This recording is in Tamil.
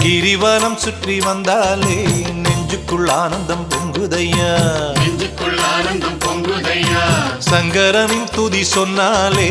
கிரிவலம் சுற்றி வந்தாலே நெஞ்சுக்குள் ஆனந்தம் பொங்குதையா? நெஞ்சுக்குள் ஆனந்தம் பொங்குதையா? சங்கரனின் துதி சொன்னாலே